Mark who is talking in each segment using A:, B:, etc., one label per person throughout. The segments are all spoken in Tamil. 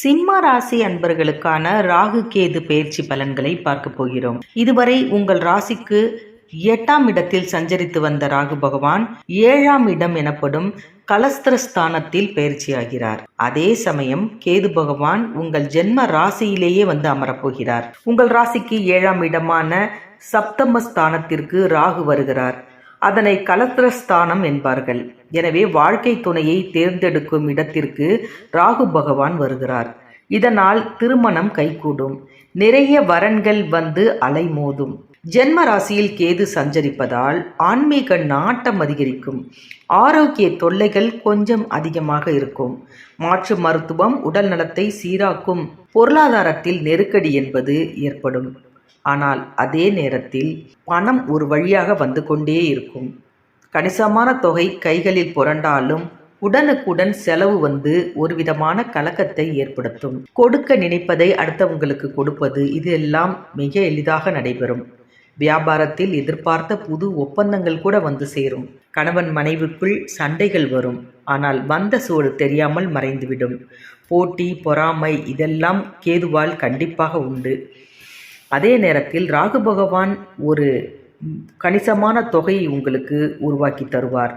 A: சிம்ம ராசி அன்பர்களுக்கான ராகு கேது பயிற்சி பலன்களை பார்க்க போகிறோம். இதுவரை உங்கள் ராசிக்கு எட்டாம் இடத்தில் சஞ்சரித்து வந்த ராகு பகவான் ஏழாம் இடம் எனப்படும் கலஸ்திரஸ்தானத்தில் பயிற்சியாகிறார். அதே சமயம் கேது பகவான் உங்கள் ஜென்ம ராசியிலேயே வந்து அமரப்போகிறார். உங்கள் ராசிக்கு ஏழாம் இடமான சப்தம ஸ்தானத்திற்கு ராகு வருகிறார். அதனை கலத்திரஸ்தானம் என்பார்கள். எனவே வாழ்க்கை துணையை தேர்ந்தெடுக்கும் இடத்திற்கு ராகு பகவான் வருகிறார். இதனால் திருமணம் கைகூடும். நிறைய வரன்கள் வந்து அலைமோதும். ஜென்ம ராசியில் கேது சஞ்சரிப்பதால் ஆன்மீக நாட்டம் அதிகரிக்கும். ஆரோக்கிய தொல்லைகள் கொஞ்சம் அதிகமாக இருக்கும். மாற்று மருத்துவம் உடல் நலத்தை சீராக்கும் பொருளாதாரத்தில் நெருக்கடி என்பது ஏற்படும். ஆனால் அதே நேரத்தில் பணம் ஒரு வழியாக வந்து கொண்டே இருக்கும். கணிசமான தொகை கைகளில் புரண்டாலும் உடனுக்குடன் செலவு வந்து ஒரு விதமான கலக்கத்தை ஏற்படுத்தும். கொடுக்க நினைப்பதை அடுத்தவங்களுக்கு கொடுப்பது இது எல்லாம் மிக எளிதாக நடைபெறும். வியாபாரத்தில் எதிர்பார்த்த புது ஒப்பந்தங்கள் கூட வந்து சேரும். கணவன் மனைவிக்குள் சண்டைகள் வரும். ஆனால் வந்த சூடு தெரியாமல் மறைந்துவிடும். போட்டி பொறாமை இதெல்லாம் கேதுவால் கண்டிப்பாக உண்டு. அதே நேரத்தில் ராகு பகவான் ஒரு கணிசமான தொகையை உங்களுக்கு உருவாக்கி தருவார்.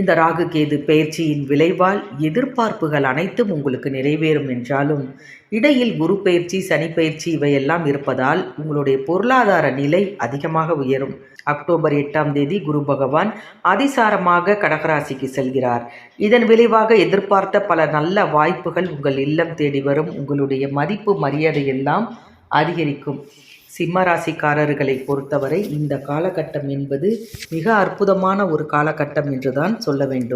A: இந்த ராகு கேது பயிற்சியின் விளைவால் எதிர்பார்ப்புகள் அனைத்தும் உங்களுக்கு நிறைவேறும் என்றாலும் இடையில் குரு பயிற்சி சனி பயிற்சி இவையெல்லாம் இருப்பதால் உங்களுடைய பொருளாதார நிலை அதிகமாக உயரும். அக்டோபர் எட்டாம் தேதி குரு பகவான் அதிசாரமாக கடகராசிக்கு செல்கிறார். இதன் விளைவாக எதிர்பார்த்த பல நல்ல வாய்ப்புகள் உங்கள் இல்லம் தேடி வரும். உங்களுடைய மதிப்பு மரியாதை எல்லாம் அதிகரிக்கும். சிம்மராசிக்காரர்களை பொறுத்தவரை இந்த காலகட்டம் என்பது மிக அற்புதமான ஒரு காலகட்டம் என்றுதான் சொல்ல வேண்டும்.